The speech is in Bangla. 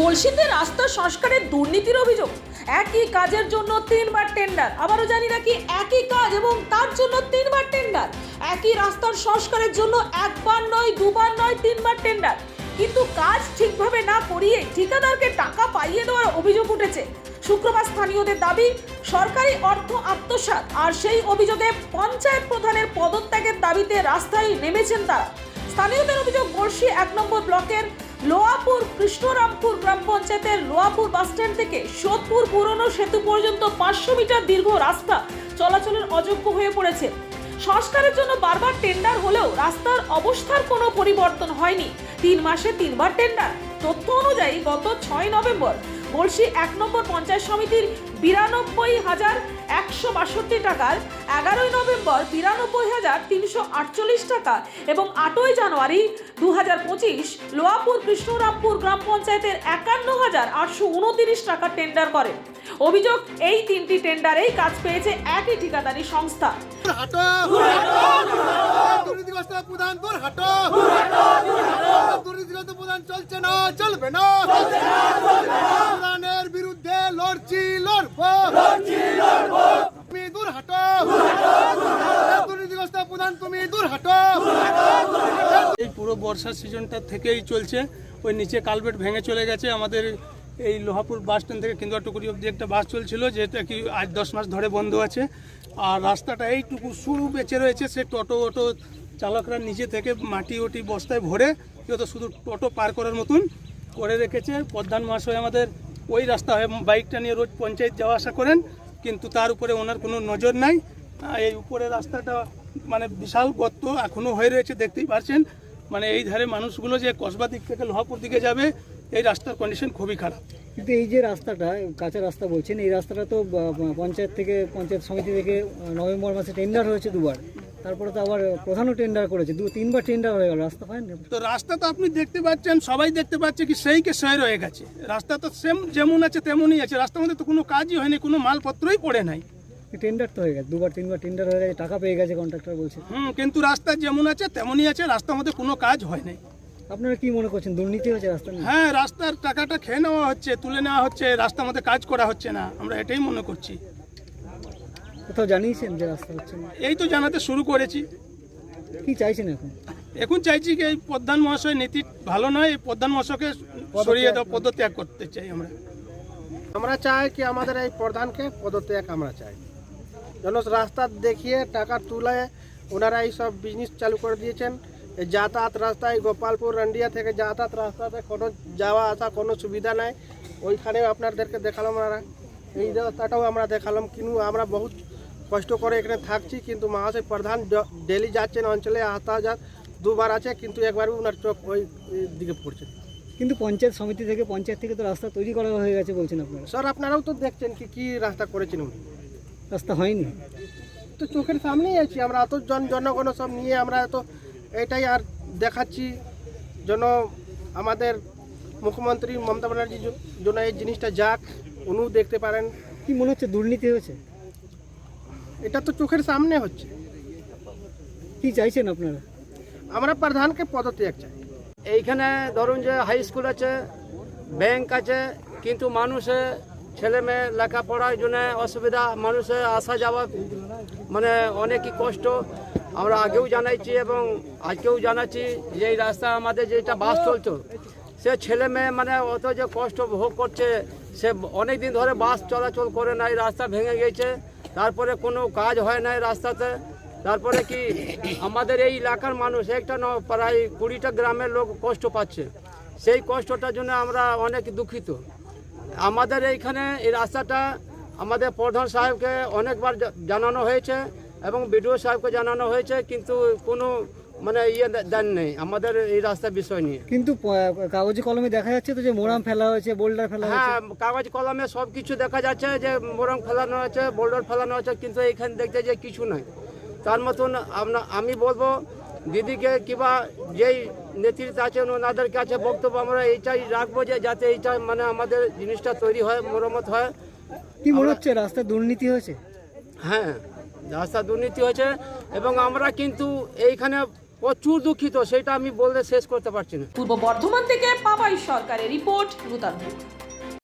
গলসিতে রাস্তা সংস্কারের দুর্নীতির অভিযোগ। একই কাজের জন্য তিনবার টেন্ডার আবারও জানি নাকি একই কাজ এবং তার জন্য তিনবার টেন্ডার একই রাস্তার সংস্কারের জন্য একবার নয়, দুবার নয়, তিনবার টেন্ডার কিন্তু কাজ ঠিকভাবে না করিয়ে ঠিকাদারকে টাকা পাইয়ে দেওয়ার অভিযোগ উঠেছে। শুক্রবার স্থানীয়দের দাবি, সরকারি অর্থ আত্মসাৎ আর সেই অভিযোগে পঞ্চায়েত প্রধানের পদত্যাগের দাবিতে রাস্তায় নেমেছেন তারা। স্থানীয়দের অভিযোগ বর্ষি এক নম্বর ব্লকের লোয়াপুর কৃষ্ণরামপুর গ্রাম পঞ্চায়েতের লোয়াপুর বাসস্ট্যান্ড থেকে সোদপুর পুরনো সেতু পর্যন্ত পাঁচশো মিটার দীর্ঘ রাস্তা চলাচলের অযোগ্য হয়ে পড়েছে। সংস্কারের জন্য বারবার টেন্ডার হলেও রাস্তার অবস্থার কোনো পরিবর্তন হয়নি। তিন মাসে তিনবার টেন্ডার তথ্য অনুযায়ী গত ছয় নভেম্বর বলসি এক নম্বর পঞ্চায়েত সমিতির বিরানব্বই হাজার একশো বাষট্টি টাকার এগারোই নভেম্বর বিরানব্বই হাজার তিনশো আটচল্লিশ টাকা এবং আটই জানুয়ারি দু হাজার পঁচিশ লোয়াপুর কৃষ্ণরামপুর গ্রাম পঞ্চায়েতের একান্ন হাজার আটশো উনতিরিশ টাকা টেন্ডার করে অভিযোগ এই তিনটি টেন্ডারেই কাজ পেয়েছে একই ঠিকাদারি সংস্থা। প্রধান চলছে না চলবে না প্রধানের বিরুদ্ধে লড়ছি লড়বো তুমি দূর হাটো দুর্নীতিগ্রস্ত প্রধান এই পুরো বর্ষার সিজনটা থেকেই চলছে। ওই নিচে কালভেট ভেঙে চলে গেছে। আমাদের এই লোহাপুর বাস স্ট্যান্ড থেকে কেন্দুয়াটুকুরি অব্দি একটা বাস চলছিল যেটা কি আজ দশ মাস ধরে বন্ধ আছে। আর রাস্তাটা এইটুকু শুরু বেঁচে রয়েছে। সে টোটো অটো চালকরা নিচে থেকে মাটি ওটি বস্তায় ভরে তো শুধু টোটো পার করার মতন করে রেখেছে। প্রধান মহাশয় আমাদের ওই রাস্তা হয়ে, বাইকটা নিয়ে রোজ পঞ্চায়েত যাওয়া আসা করেন। কিন্তু তার উপরে ওনার কোনো নজর নাই। এই উপরে রাস্তাটা মানে বিশাল গর্ত এখনও হয়ে রয়েছে দেখতেই পারছেন। মানে এই ধারে মানুষগুলো যে কসবা দিক থেকে লোহাপুর দিকে যাবে এই রাস্তার কন্ডিশন খুবই খারাপ। কিন্তু এই যে রাস্তাটা কাঁচা রাস্তা বলছেন এই রাস্তাটা তো পঞ্চায়েত থেকে পঞ্চায়েত সমিতি থেকে নভেম্বর মাসে টেন্ডার হয়েছে দুবার। তারপরে তো আবার প্রধানও টেন্ডার করেছে দু তিনবার টেন্ডার হয়ে গেল রাস্তা হয় না তো রাস্তা তো আপনি দেখতে পাচ্ছেন সবাই দেখতে পাচ্ছে কি সেই কে সয়ে রয়ে গেছে। রাস্তা তো সেম যেমন আছে তেমনই আছে রাস্তার মধ্যে তো কোনো কাজই হয়নি কোনো মালপত্রই পড়ে নাই। টেন্ডার তো হয়ে গেছে দুবার তিনবার টেন্ডার হয়ে গেছে টাকা পেয়ে গেছে কন্ট্রাক্টর বলছে। হুম কিন্তু রাস্তা যেমন আছে তেমনই আছে রাস্তার মধ্যে কোনো কাজ হয় নাই। আপনারা কি মনে করছেন দুর্নীতি হয়েছে রাস্তা হ্যাঁ রাস্তার টাকাটা খেয়ে নেওয়া হচ্ছে তুলে নেওয়া হচ্ছে রাস্তার মধ্যে কাজ করা হচ্ছে না আমরা এটাই মনে করছি। কোথাও জানিয়েছেন যে রাস্তা হচ্ছে না? এই তো জানাতে শুরু করেছি। কি চাইছেন এখন? এখন চাইছি কি এই প্রধান মহাশয় নীতি ভালো নয় এই প্রধান মহাশয়কে সরিয়ে দেওয়া পদত্যাগ করতে চাই আমরা। আমরা চাই কি আমাদের এই প্রধানকে পদত্যাগ আমরা চাই। যেন রাস্তা দেখিয়ে টাকা তুলে ওনারা এই সব বিজনেস চালু করে দিয়েছেন। যাতায়াত রাস্তায় গোপালপুর রান্ডিয়া থেকে যাতায়াত রাস্তাতে কোনো যাওয়া আসা কোনো সুবিধা নাই। ওইখানে আপনাদেরকে দেখালাম আমরা এই রাস্তাটাও আমরা দেখালাম। কিন্তু আমরা বহুত কষ্ট করে এখানে থাকছি কিন্তু মহাশয় প্রধান ডেলি যাচ্ছেন অঞ্চলে আসা যা দুবার আছে কিন্তু একবারও ওনার চোখ ওই দিকে পড়ছে। কিন্তু পঞ্চায়েত সমিতি থেকে পঞ্চায়েত থেকে তো রাস্তা তৈরি করা হয়ে গেছে বলছেন আপনারা। স্যার আপনারাও তো দেখছেন কি কি রাস্তা করেছেন উনি। রাস্তা হয়নি। তো চোখের সামনেই আছি আমরা এত জন জনগণ সব নিয়ে আমরা তো এটাই আর দেখাচ্ছি যেন আমাদের মুখ্যমন্ত্রী মমতা ব্যানার্জির জ- জন্য এই জিনিসটা যাক উনিও দেখতে পারেন। কি মনে হচ্ছে দুর্নীতি হয়েছে? এটা তো চোখের সামনে হচ্ছে। কি চাইছেন আপনারা? আমরা প্রধানকে পদত্যাগ চাই। এইখানে ধরুন যে হাই স্কুল আছে ব্যাংক আছে কিন্তু মানুষে ছেলে মেয়ে লেখাপড়ার জন্য অসুবিধা মানুষের আসা যাওয়া মানে অনেকই কষ্ট। আমরা আগেও জানাইছি এবং আজকেও জানাচ্ছি যে এই রাস্তা আমাদের যেটা বাস চলতো, সে ছেলে মেয়ে মানে অত যে কষ্ট ভোগ করছে, সে অনেক দিন ধরে বাস চলাচল করে নাই রাস্তা ভেঙে গেছে। তারপরে কোনো কাজ হয় নাই রাস্তাতে। তারপরে কি আমাদের এই এলাকার মানুষ, একটা ন, প্রায় কুড়িটা গ্রামের লোক কষ্ট পাচ্ছে। সেই কষ্টটার জন্য আমরা অনেক দুঃখিত। আমাদের এইখানে এই রাস্তাটা আমাদের প্রধান সাহেবকে অনেকবার জানানো হয়েছে এবং বিডিও সাহেবকে জানানো হয়েছে কিন্তু কোনো মানে ইয়ে দেন নেই। আমাদের এই রাস্তার বিষয় নিয়ে। কিন্তু কাগজে কলমে দেখা যাচ্ছে তো যে মোরাম ফেলা হয়েছে বোল্ডার ফেলা হ্যাঁ কাগজ কলমে সব কিছু দেখা যাচ্ছে যে মোরং ফেলানো আছে বোল্ডার ফেলানো আছে কিন্তু এইখানে দেখতে যে কিছু নাই। তার মতন আমি বলব দিদিকে কিংবা যেই নেতৃত্ব আছেন ওনাদের কাছে বক্তব্য আমরা এইটাই রাখব যে যাতে এইটা মানে আমাদের জিনিসটা তৈরি হয় মরামত হয়। কি মনে হচ্ছে রাস্তা দুর্নীতি হয়েছে? হ্যাঁ রাস্তা দুর্নীতি হয়েছে এবং আমরা কিন্তু এইখানে প্রচুর দুঃখিত সেটা আমি বললে শেষ করতে পারছি না। পূর্ব বর্ধমান থেকে পাবাই সরকারের রিপোর্ট নূতন